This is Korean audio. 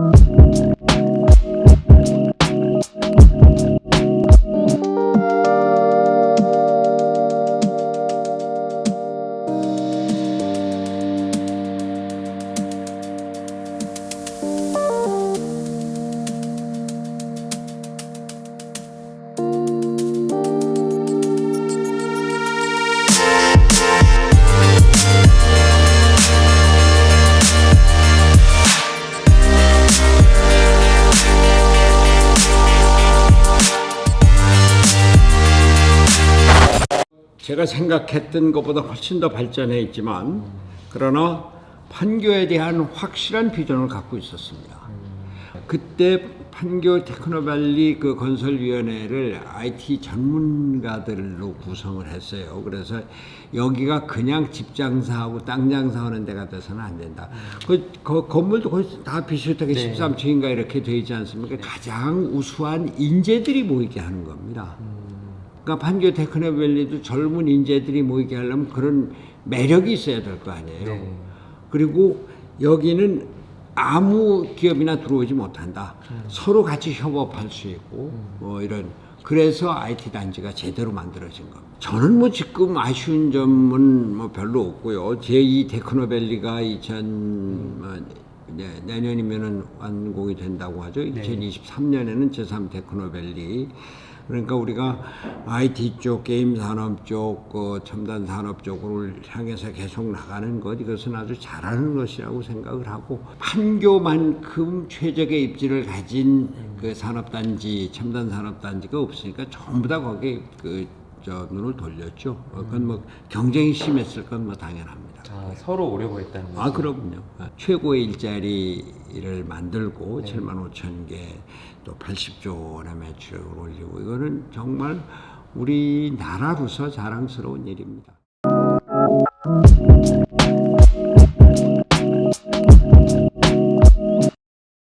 Bye. 제가 생각했던 것보다 훨씬 더 발전해 있지만 그러나 판교에 대한 확실한 비전을 갖고 있었습니다. 그때 판교 테크노밸리 그 건설위원회를 IT 전문가들로 구성을 했어요. 그래서 여기가 그냥 집 장사하고 땅 장사하는 데가 돼서는 안 된다. 그, 그 건물도 거의 다 비슷하게 네. 13층인가 이렇게 되어 있지 않습니까? 가장 우수한 인재들이 모이게 하는 겁니다. 그러니까 판교 테크노밸리도 젊은 인재들이 모이게 하려면 그런 매력이 있어야 될 거 아니에요. 네. 그리고 여기는 아무 기업이나 들어오지 못한다. 서로 같이 협업할 수 있고 뭐 이런 그래서 IT 단지가 제대로 만들어진 겁니다. 저는 뭐 지금 아쉬운 점은 뭐 별로 없고요. 제2 테크노밸리가 2000 뭐, 네, 내년이면은 완공이 된다고 하죠. 2023년에는 제3 테크노밸리. 그러니까 우리가 IT 쪽, 게임 산업 쪽, 그 첨단 산업 쪽을 향해서 계속 나가는 것 이것은 아주 잘하는 것이라고 생각을 하고 판교만큼 최적의 입지를 가진 그 산업단지, 첨단 산업단지가 없으니까 전부 다 거기에 그 저 눈을 돌렸죠. 어, 그건 뭐 경쟁이 심했을 건 뭐 당연합니다. 아, 서로 오려고 했다는 거죠. 아, 그럼요. 아, 최고의 일자리를 만들고 7만 5천 개, 또 80조 원의 매출을 올리고 이거는 정말 우리나라로서 자랑스러운 일입니다.